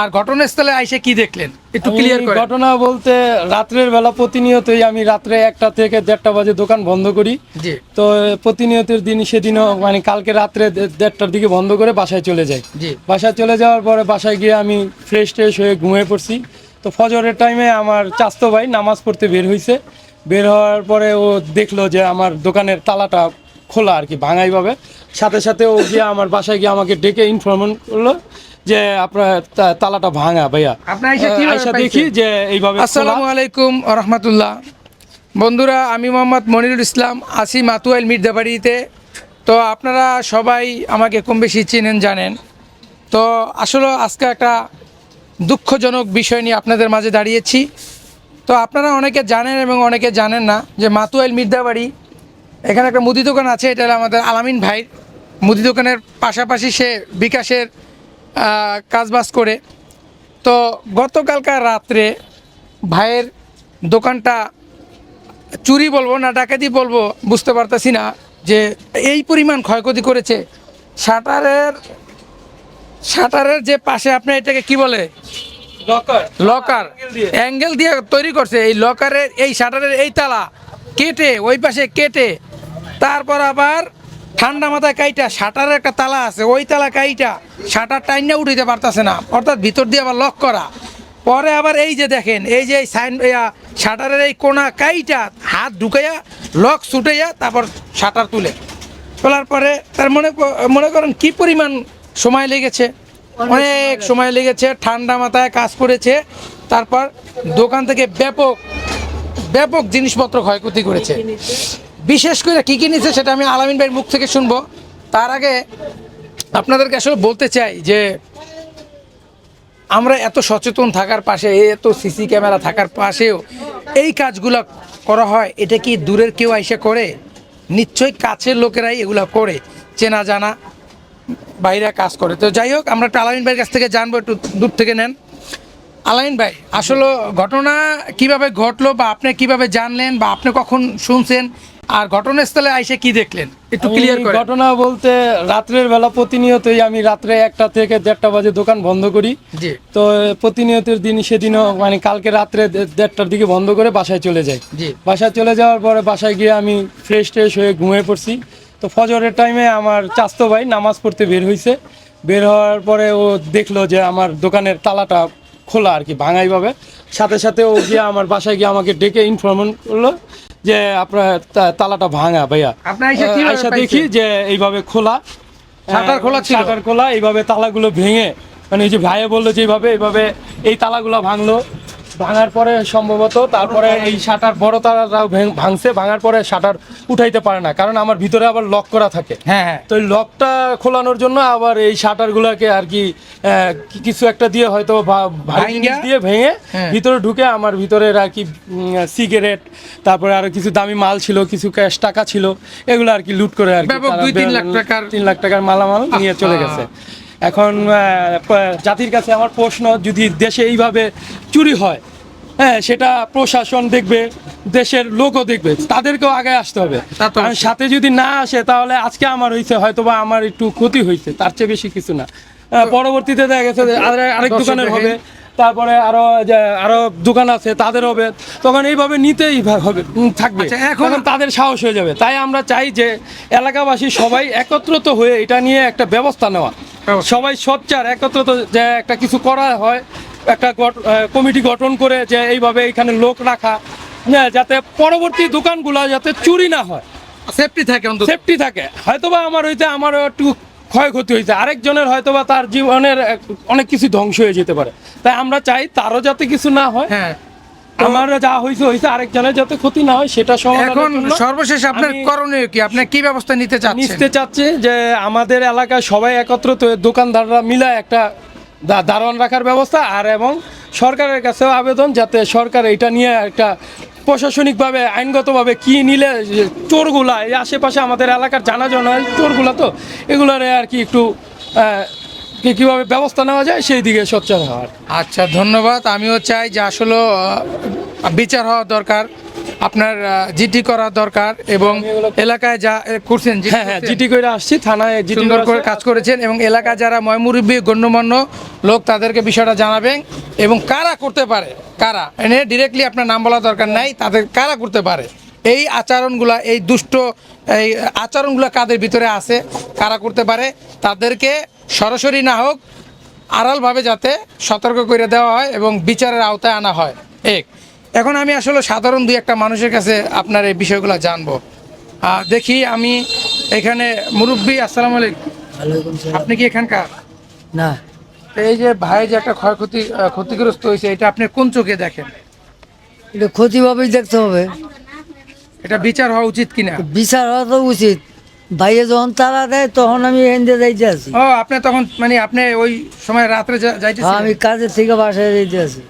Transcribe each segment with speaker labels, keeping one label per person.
Speaker 1: আর ঘটনাস্থলে আইসে কি দেখলেন? একটু ক্লিয়ার করে
Speaker 2: ঘটনা বলতে রাত্রের বেলা প্রতিনিয়তই আমি রাত্রে একটা থেকে দেড়টা বাজে দোকান বন্ধ করি।
Speaker 1: জি।
Speaker 2: তো প্রতিনিয়তের দিন সেদিনও মানে কালকে রাত্রে দেড়টার দিকে বন্ধ করে বাসায় চলে যাই।
Speaker 1: জি।
Speaker 2: বাসায় চলে যাওয়ার পরে বাসায় গিয়ে আমি ফ্রেশ ট্রেশ হয়ে ঘুমিয়ে পড়ছি। তো ফজরের টাইমে আমার চাস্তো ভাই নামাজ পড়তে বের হয়েছে বের হওয়ার পরে ও দেখল যে আমার দোকানের তালাটা খোলা আর কি ভাঙাইভাবে। সাথে সাথে ও গিয়ে আমার বাসায় গিয়ে আমাকে ডেকে ইনফরমেশন করল যে আপনার তালাটা ভাঙা ভাইয়া।
Speaker 1: আইসা
Speaker 2: দেখি যে এইভাবে।
Speaker 1: আসসালামু আলাইকুম রহমতুল্লাহ বন্ধুরা আমি মোহাম্মদ মনিরুল ইসলাম আসি মাতুয়াইল মির্জাবাড়িতে তো আপনারা সবাই আমাকে কম বেশি চেনেন জানেন। তো আসলে আজকে একটা দুঃখজনক বিষয় নিয়ে আপনাদের মাঝে দাঁড়িয়েছি। তো আপনারা অনেকে জানেন এবং অনেকে জানেন না যে মাতুয়াইল মির্জাবাড়ি এখানে একটা মুদি দোকান আছে এটা হলো আমাদের আলামিন ভাই। মুদি দোকানের পাশাপাশি সে বিকাশের কাজবাজ করে। তো গতকালকার রাত্রে ভাইয়ের দোকানটা চুরি বলব না ডাকাতি বলব বুঝতে পারতেছি না যে এই পরিমাণ ক্ষয়ক্ষতি করেছে। শাটারের শাটারের যে পাশে আপনার এটাকে কি বলে?
Speaker 2: লকার।
Speaker 1: লকার। অ্যাঙ্গেল দিয়ে তৈরি করছে। এই লকারের এই শাটারের এই তালা কেটে ওই পাশে কেটে তারপর আবার ঠান্ডা মাথায় কাইটা শাটারের একটা তালা আছে ওই তালা কাইটা শাটার টাইনা উঠিতে পারতাছে না অর্থাৎ ভিতর দিয়ে আবার লক করা। পরে আবার এই যে দেখেন এই যে সাইন শাটারের এই কোনা কাইটা হাত ঢুকাইয়া লক ছুটাইয়া তারপর শাটার তুলে। তোলার পরে তার মনে মনে করেন কি পরিমাণ সময় লেগেছে? অনেক সময় লেগেছে। ঠান্ডা মাথায় কাজ করেছে তারপর দোকান থেকে ব্যাপক ব্যাপক জিনিসপত্র ক্ষয়ক্ষতি করেছে। বিশেষ করে কী কী নিচ্ছে সেটা আমি আলামিন ভাইয়ের মুখ থেকে শুনব। তার আগে আপনাদেরকে আসলে বলতে চাই যে আমরা এত সচেতন থাকার পাশে, এত সিসি ক্যামেরা থাকার পাশেও এই কাজগুলো করা হয়, এটা কি দূরের কেউ আইসা করে? নিশ্চয়ই কাছের লোকেরাই এগুলো করে, চেনা জানা বাইরে কাজ করে। তো যাই হোক, আমরা একটু আলামিন ভাইয়ের কাছ থেকে জানব, একটু দূর থেকে নেন। আলামিন ভাই, আসলে ঘটনা কীভাবে ঘটলো বা আপনি কীভাবে জানলেন বা আপনি কখন শুনছেন? আর ঘটনাস্থলে আইসে কি দেখলেন? একটু ক্লিয়ার করে।
Speaker 2: ঘটনা বলতে রাত্রের বেলা প্রতিনিয়তই আমি রাত্রে একটা থেকে দেড়টা বাজে দোকান বন্ধ করি। তো প্রতিনিয়তের দিন সেদিনও মানে কালকে রাত্রে দেড়টার দিকে বন্ধ করে বাসায় চলে যাই। বাসায় চলে যাওয়ার পরে বাসায় গিয়ে আমি ফ্রেশ ট্রেশ হয়ে ঘুমিয়ে পড়ছি। তো ফজরের টাইমে আমার চাস্তো ভাই নামাজ পড়তে বের হয়েছে বের হওয়ার পরে ও দেখল যে আমার দোকানের তালাটা খোলা আর কি ভাঙাইভাবে। সাথে সাথে ও গিয়ে আমার বাসায় গিয়ে আমাকে ডেকে ইনফরমেশন করল যে আপনার তালাটা ভাঙা ভাইয়া
Speaker 1: আপনার আইসা?
Speaker 2: দেখি যে এইভাবে খোলা
Speaker 1: শাটার খোলা ছিল?
Speaker 2: শাটার খোলা এইভাবে তালাগুলো ভেঙে মানে এই যে ভাইয়া বলল যে এইভাবে এইভাবে এই তালাগুলো ভাঙলো ভাঙার পরে সম্ভবত তারপরে এই শাটার বড় ভেঙ- ভাঙছে ভাঙার পরে শাটার উঠাইতে পারে না কারণ আমার ভিতরে আবার লক করা থাকে
Speaker 1: হ্যাঁ হ্যাঁ
Speaker 2: তো লকটা খোলানোর জন্য আবার এই শাটারগুলোকে আর কি কিছু একটা দিয়ে হয়তো? দিয়ে ভেঙে
Speaker 1: হ্যাঁ।
Speaker 2: ভিতরে ঢুকে আমার ভিতরের আর কি সিগারেট তারপরে আরও কিছু দামি মাল ছিল কিছু ক্যাশ টাকা ছিল এগুলো আর কি লুট করে আর কি
Speaker 1: লাখ টাকার-
Speaker 2: তিন লাখ টাকার মালামাল নিয়ে চলে গেছে এখন জাতির কাছে আমার প্রশ্ন যদি দেশে এইভাবে চুরি হয় হ্যাঁ সেটা প্রশাসন দেখবে দেশের লোকও দেখবে তাদেরকেও আগে আসতে হবে। কারণ সাথে যদি না আসে তাহলে আজকে আমার হয়েছে হয়তো বা আমার একটু ক্ষতি হয়েছে তার চেয়ে বেশি কিছু না। পরবর্তীতে দেখা গেছে যে আরেক দোকানের হবে তারপরে আরও আরও দোকান আছে তাদের হবে তখন এইভাবে নিতেই হবে থাকবে।
Speaker 1: আচ্ছা, এখন-
Speaker 2: তাদের সাহস হয়ে যাবে। তাই আমরা চাই যে এলাকাবাসী সবাই একত্রিত হয়ে এটা নিয়ে একটা ব্যবস্থা নেওয়া। সবাই সোচ্চার একত্রিত যে একটা কিছু করা হয় একটা কমিটি গঠন করে যে এইভাবে এখানে লোক রাখা হ্যাঁ, যাতে পরবর্তী দোকানগুলো যাতে চুরি না হয়।
Speaker 1: সেফটি থাকে
Speaker 2: সেফটি থাকে। হয়তোবা আমার হইতে আমারও একটু ক্ষয়ক্ষতি হয়েছে। আরেকজনের হয়তোবা তার জীবনের অনেক কিছু ধ্বংস হয়ে যেতে পারে। তাই আমরা চাই তারও যাতে কিছু না হয়।
Speaker 1: হ্যাঁ।
Speaker 2: আমার যা হয়েছে হয়েছে আরেকজনের যাতে ক্ষতি না হয় সেটা সমাধানের
Speaker 1: এখন সর্বশেষ আপনার করণীয় কি? আপনি কি ব্যবস্থা নিতে চাচ্ছেন?
Speaker 2: নিতে চাচ্ছি যে আমাদের এলাকায় সবাই একত্রিত হয়ে দোকানদাররা মিলায় একটা দা- দারোয়ান রাখার ব্যবস্থা আর এবং সরকারের কাছেও আবেদন যাতে সরকার এটা নিয়ে একটা প্রশাসনিকভাবে আইনগতভাবে কি নিলে চোরগুলা এই আশেপাশে আমাদের এলাকার জানা জানা চোরগুলা তো এগুলোর আর কি একটু কীভাবে ব্যবস্থা নেওয়া যায় সেই দিকে সোচ্চার হওয়ার।
Speaker 1: আচ্ছা ধন্যবাদ। আমিও চাই যে আসলে বিচার হওয়া দরকার আপনার জিটি করা দরকার এবং এলাকায় যা করছেন
Speaker 2: হ্যাঁ হ্যাঁ জিটি করে আসছি থানায় জিটি
Speaker 1: করে কাজ করেছেন এবং এলাকায় যারা ময়মুরব্বী গণ্যমান্য লোক তাদেরকে বিষয়টা জানাবেন এবং কারা করতে পারে কারা? এনে ডিরেক্টলি আপনার নাম বলা দরকার নাই তাদের কারা করতে পারে? এই আচরণগুলা এই দুষ্ট এই আচরণগুলো কাদের ভিতরে আছে কারা করতে পারে? তাদেরকে সরাসরি না হোক আড়ালভাবে যাতে সতর্ক করে দেওয়া হয় এবং বিচারের আওতায় আনা হয়। এক এখন আমি আসলে সাধারণ দুই একটা মানুষের কাছে আপনার এই বিষয়গুলো জানব। দেখি আমি এখানে মুরব্বী আসসালামু আলাইকুম। আপনি কি এখানকার?
Speaker 3: না।
Speaker 1: এই যে ভাই যে একটা ক্ষয়ক্ষতি ক্ষতিগ্রস্ত হয়েছে এটা আপনি কোন চোখে দেখেন?
Speaker 3: এটা ক্ষতিভাবেই দেখতে হবে।
Speaker 1: এটা বিচার হওয়া উচিত কিনা?
Speaker 3: বিচার হওয়া তো উচিত। ভাইয়ে যখন তারা দেয় তখন আমি এনতে যাইতে আছি।
Speaker 1: ও আপনি তখন মানে আপনি ওই সময় রাত্রে যা-
Speaker 3: হ্যাঁ, আমি কাজের থেকে বাসায় যাইতে আছি।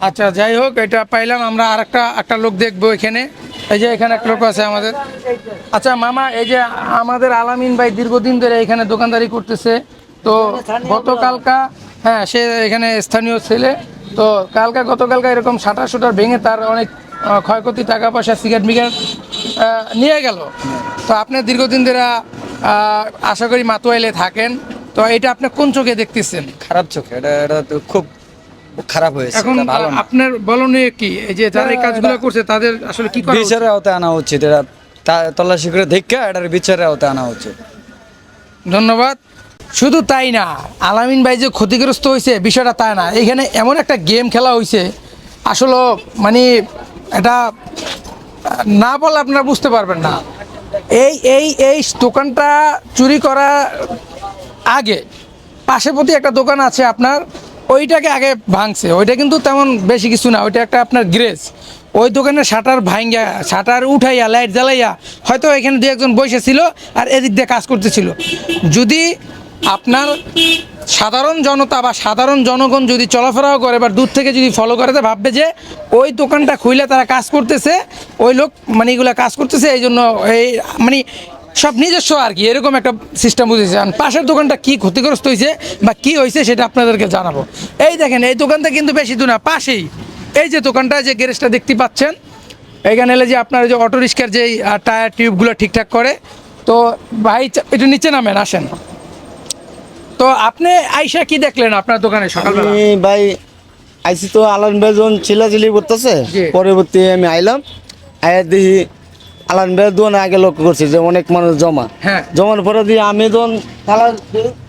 Speaker 1: আচ্ছা যাই হোক এটা পাইলাম। আমরা আর একটা একটা লোক দেখব এখানে। এই যে এখানে এক লোক আছে আমাদের। আচ্ছা মামা এই যে আমাদের আলামিন ভাই দীর্ঘদিন ধরে এখানে দোকানদারি করতেছে। তো গতকালকা হ্যাঁ সে এখানে স্থানীয় ছেলে। তো কালকা গতকালকা এরকম শাটার শুটার ভেঙে তার অনেক ক্ষয়ক্ষতি টাকা পয়সা সিগারেট মিগারেট নিয়ে গেল। তো আপনি দীর্ঘদিন ধরে আশা করি মাতুয়াইলে থাকেন। তো এটা আপনি কোন চোখে দেখতেছেন?
Speaker 4: খারাপ চোখে। এটা এটা তো খুব খারাপ হয়েছে
Speaker 1: এখন আপনার বলনীয় কি? এই যে যারা এই কাজগুলো করছে তাদের আসলে কি করা
Speaker 4: বিচারের আওতায় আনা উচিত। এটা তল্লাশি করে দেখা এটার বিচারের আওতায় আনা উচিত।
Speaker 1: ধন্যবাদ। শুধু তাই না আলামিন ভাই যে ক্ষতিগ্রস্ত হয়েছে বিষয়টা তাই না। এখানে এমন একটা গেম খেলা হয়েছে আসলে মানে এটা না বলে আপনারা বুঝতে পারবেন না। এই এই এই দোকানটা চুরি করা আগে পাশে প্রতি একটা দোকান আছে আপনার, ওইটাকে আগে ভাঙছে। ওইটা কিন্তু তেমন বেশি কিছু না, ওইটা একটা আপনার গ্রেস ওই দোকানের শাটার ভাঙ্গা শাটার উঠাইয়া, লাইট জ্বালাইয়া হয়তো এখানে দু একজন বসে ছিল আর এদিক দিয়ে কাজ করতেছিল। যদি আপনার সাধারণ জনতা বা সাধারণ জনগণ যদি চলাফেরাও করে বা দূর থেকে যদি ফলো করে, তো ভাববে যে ওই দোকানটা খুইলে তারা কাজ করতেছে, ওই লোক মানে এগুলা কাজ করতেছে, এই জন্য এই মানে সব নিজস্ব আর কি, এরকম একটা সিস্টেম বুঝেছে। পাশের দোকানটা কি ক্ষতিগ্রস্ত হয়েছে বা কি হয়েছে সেটা আপনাদেরকে জানাব। এই দেখেন, এই দোকানটা কিন্তু বেশি দূর না, পাশেই। এই যে দোকানটা, যে গ্যারেজটা দেখতে পাচ্ছেন এখানে এলে যে আপনার যে অটো রিক্সার যে টায়ার টিউবগুলো ঠিকঠাক করে, তো ভাই একটু নিচে নামেন, আসেন। তো আপনি আইসা কি দেখলেন আপনার দোকানে সকালবেলা?
Speaker 5: আমি ভাই আইসি তো আলান ভাই যখন চিল্লাচিল্লি করতেছে
Speaker 1: জি।
Speaker 5: পরবর্তী আমি আইলাম আয়া দেখি আলান ভাই দোকানে আগে লক্ষ্য করছি যে অনেক মানুষ জমা।
Speaker 1: হ্যাঁ।
Speaker 5: জমার পরে দিয়ে আমি যখন তালা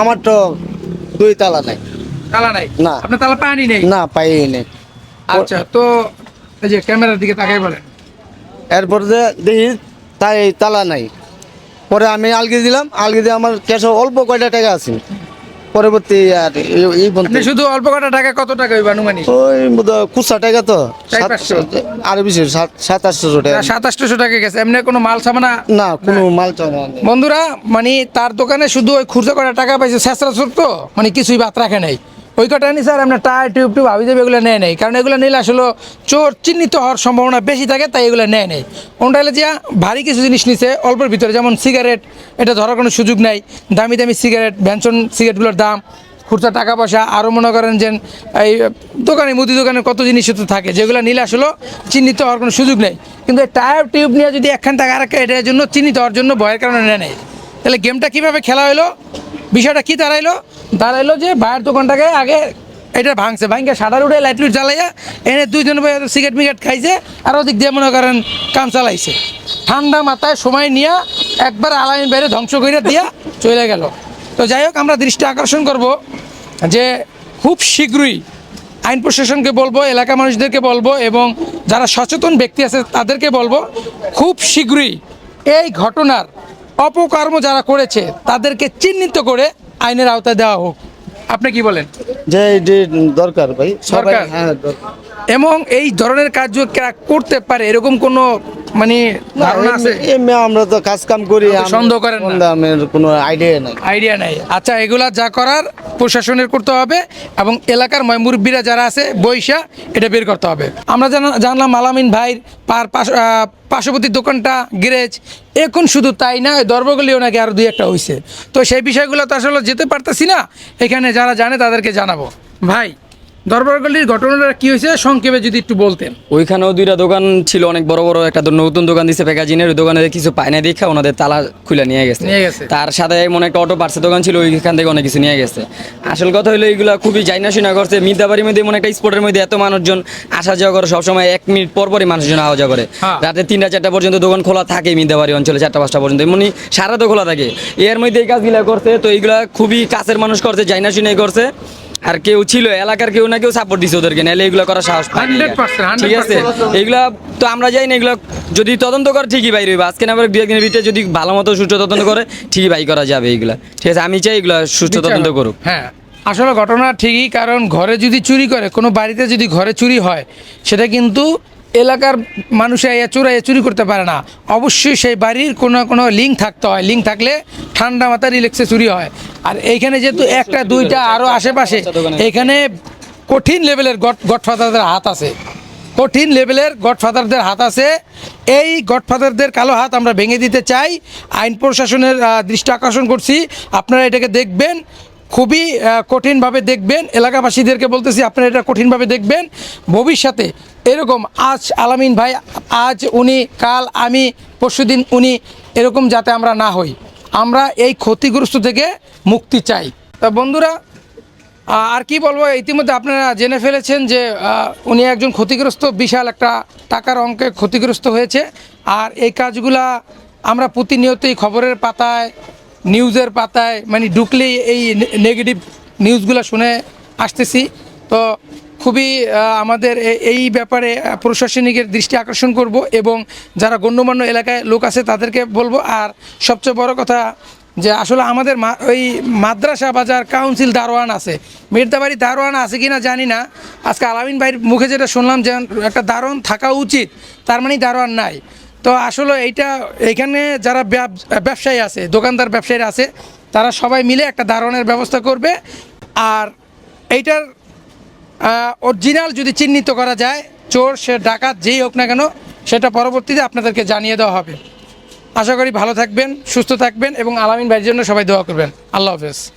Speaker 5: আমার তো দুই তালা নাই।
Speaker 1: তালা নাই?
Speaker 5: না।
Speaker 1: আপনার তালা পানি নেই?
Speaker 5: না পাই নেই।
Speaker 1: আচ্ছা তো এই যে ক্যামেরার দিকে তাকাই বলেন।
Speaker 5: এরপর যে দেখি তাই তালা নাই। পরে আমি আলগি দিলাম আলগি দিয়ে আমার ক্যাশ অল্প কয়টা টাকা আছে। পরবর্তী আর এই-
Speaker 1: শুধু অল্প কটা টাকা কত টাকা হইব আনুমানিক?
Speaker 5: ওই বোধহয় কুচা টাকা তো। আরও বেশি টাকা।
Speaker 1: গেছে। এমনি কোনো মাল সামানা?
Speaker 5: না কোনো মাল
Speaker 1: বন্ধুরা মানে তার দোকানে শুধু ওই খুচরা কটা টাকা পাইছে শেষরা তো মানে কিছুই বাদ রাখে নাই। ওই কটা নি স্যার আপনার টায়ার টিউব টিউব হাবি যাবে এগুলো নেয় নেই। কারণ এগুলো নিলে আসলে চোর চিহ্নিত হওয়ার সম্ভাবনা বেশি থাকে, তাই এগুলো নেয় নেই। ওনটা হলে যে ভারী কিছু জিনিস নিছে, অল্পের ভিতরে, যেমন সিগারেট, এটা ধরার কোনো সুযোগ নাই। দামি দামি সিগারেট, ভ্যানসন সিগারেটগুলোর দাম, খুচরা টাকা পয়সা। আরও মনে করেন যে, এই দোকানে, মুদি দোকানে কত জিনিস তো থাকে, যেগুলো নিলে আসলে চিহ্নিত হওয়ার কোনো সুযোগ নেই। কিন্তু এই টায়ার টিউব নিয়ে যদি একখান টাকা আর এটার জন্য চিহ্নিত হওয়ার জন্য ভয়ের কারণে নেয় নেই। তাহলে গেমটা কীভাবে খেলা হলো? বিষয়টা কি দাঁড়াইলো? দাঁড়াইলো যে ভাইয়ের দোকানটাকে আগে এটা ভাঙছে ভাঙকে সাদার উঠে লাইট লুট জ্বালাইয়া এনে দুইজন সিগারেট মিগারেট খাইছে আর ওদিক দিয়ে মনে করেন কাম চালাইছে। ঠান্ডা মাথায় সময় নিয়ে একবার আলাইন বাইরে ধ্বংস করে দিয়া চলে গেল। তো যাই হোক, আমরা দৃষ্টি আকর্ষণ করব যে খুব শীঘ্রই আইন প্রশাসনকে বলব, এলাকা মানুষদেরকে বলব এবং যারা সচেতন ব্যক্তি আছে তাদেরকে বলব, খুব শীঘ্রই এই ঘটনার অপকর্ম যারা করেছে তাদেরকে চিহ্নিত করে আইনের আওতায় দেওয়া হোক আপনি কি বলেন
Speaker 5: যে দরকার ভাই সবাই
Speaker 1: দরকার?
Speaker 5: হ্যাঁ।
Speaker 1: এবং এই ধরনের কাজ করতে পারে এরকম কোনো মানে ধারণা আছে?
Speaker 5: এমনি- আমরা তো কাজ কাম করি
Speaker 1: সন্দেহ করেন না?
Speaker 5: কোনটা কোনো আইডিয়া নাই।
Speaker 1: আইডিয়া নাই। আচ্ছা এগুলা যা করার প্রশাসনের করতে হবে এবং এলাকার ময়মুরব্বীরা যারা আছে বৈশা এটা বের করতে হবে। আমরা জানা- জানলাম আলামিন ভাইয়ের পার পাশ পার্শ্ববর্তী দোকানটা গ্যারেজ। এখন শুধু তাই না ওই দর্বগলিও নাকি আরও দুই একটা হয়েছে তো সেই বিষয়গুলো তো আসলে যেতে পারতেছি না। এখানে যারা জানে তাদেরকে জানাব। ভাই দরবারগলির ঘটনাটা কি হয়েছে? সংক্ষেপে যদি একটু বলতেন।
Speaker 6: ওইখানেও দুইটা দোকান ছিল অনেক বড় বড়। একটা নতুন দোকান দিছে প্যাকেজিনের ওই দোকানে কিছু পায় না দেখা ওনাদের তালা খুলে নিয়ে গেছে।
Speaker 1: নিয়ে গেছে।
Speaker 6: তার সাথে মনে একটা অটো পার্সের দোকান ছিল ওইখান থেকে অনেক কিছু নিয়ে গেছে। আসল কথা হলো এইগুলা খুবই জাইনা শুনা করছে। মিদাবাড়ির মধ্যে মনে একটা স্পটের মধ্যে এত মানুষজন আসা যাওয়া করে সবসময় এক মিনিট পর পরই মানুষজন আওয়া যাওয়া করে।
Speaker 1: হ্যাঁ।
Speaker 6: রাতে তিনটা চারটা পর্যন্ত দোকান খোলা থাকে মিদাবাড়ি অঞ্চলে চারটা পাঁচটা পর্যন্ত। এমনি সারা তো খোলা থাকে। এর মধ্যে এই কাজগুলা করছে তো এইগুলা খুবই কাছের মানুষ করছে জাইনা শুনাই করছে। আর কেউ ছিল এলাকার কেউ না কেউ সাপোর্ট দিছে ওদেরকে নাহলে এগুলো করার সাহস ঠিক আছে? এগুলা তো আমরা যাই না এগুলো যদি তদন্ত করে ঠিকই বাইরে হইবে আজকে না দু একদিনের ভিতরে যদি ভালো মতো সুস্থ তদন্ত করে ঠিকই বাই করা যাবে এগুলা। ঠিক আছে? আমি চাই এগুলো সুস্থ তদন্ত করুক।
Speaker 1: হ্যাঁ। আসলে ঘটনা ঠিকই কারণ ঘরে যদি চুরি করে কোনো বাড়িতে যদি ঘরে চুরি হয় সেটা কিন্তু এলাকার মানুষে এ চোরাইয়ে চুরি করতে পারে না। অবশ্যই সেই বাড়ির কোনো কোনো লিঙ্ক থাকতে হয়। লিঙ্ক থাকলে ঠান্ডা মাথা রিল্যাক্সে চুরি হয়। আর এইখানে যেহেতু একটা দুইটা আরও আশেপাশে এখানে কঠিন লেভেলের গড গডফাদারদের হাত আছে। কঠিন লেভেলের গডফাদারদের হাত আছে। এই গডফাদারদের কালো হাত আমরা ভেঙে দিতে চাই। আইন প্রশাসনের দৃষ্টি আকর্ষণ করছি। আপনারা এটাকে দেখবেন। খুবই কঠিনভাবে দেখবেন। এলাকাবাসীদেরকে বলতেছি আপনারা এটা কঠিনভাবে দেখবেন। ভবিষ্যতে এরকম আজ আলামিন ভাই, আজ উনি, কাল আমি পরশুদিন উনি এরকম যাতে আমরা না হই। আমরা এই ক্ষতিগ্রস্ত থেকে মুক্তি চাই। তা বন্ধুরা আর কি বলব, ইতিমধ্যে আপনারা জেনে ফেলেছেন যে উনি একজন ক্ষতিগ্রস্ত, বিশাল একটা টাকার অঙ্কে ক্ষতিগ্রস্ত হয়েছে। আর এই কাজগুলা আমরা প্রতিনিয়তই খবরের পাতায়, নিউজের পাতায় মানে ঢুকলেই এই নেগেটিভ নিউজগুলো শুনে আসতেছি। তো খুবই আমাদের এই ব্যাপারে প্রশাসনিকের দৃষ্টি আকর্ষণ করব এবং যারা গণ্যমান্য এলাকায় লোক আছে তাদেরকে বলব। আর সবচেয়ে বড় কথা যে আসলে আমাদের ওই মাদ্রাসা বাজার কাউন্সিল দারোয়ান আছে। মির্দাবাড়ি দারোয়ান আছে কি না জানি না। আজকে আলামিন ভাইয়ের মুখে যেটা শুনলাম যে একটা দারোয়ান থাকা উচিত, তার মানে দারোয়ান নাই। তো আসলে এইটা এখানে যারা ব্যবসায়ী আছে, দোকানদার ব্যবসায়ীরা আছে, তারা সবাই মিলে একটা দারোয়ানের ব্যবস্থা করবে। আর এইটার অরিজিনাল যদি চিহ্নিত করা যায়, চোর, সে, ডাকাত, যেই হোক না কেন, সেটা পরবর্তীতে আপনাদেরকে জানিয়ে দেওয়া হবে। আশা করি ভালো থাকবেন, সুস্থ থাকবেন এবং আলামিন ভাইয়ের জন্য সবাই দোয়া করবেন। আল্লাহ হাফেজ।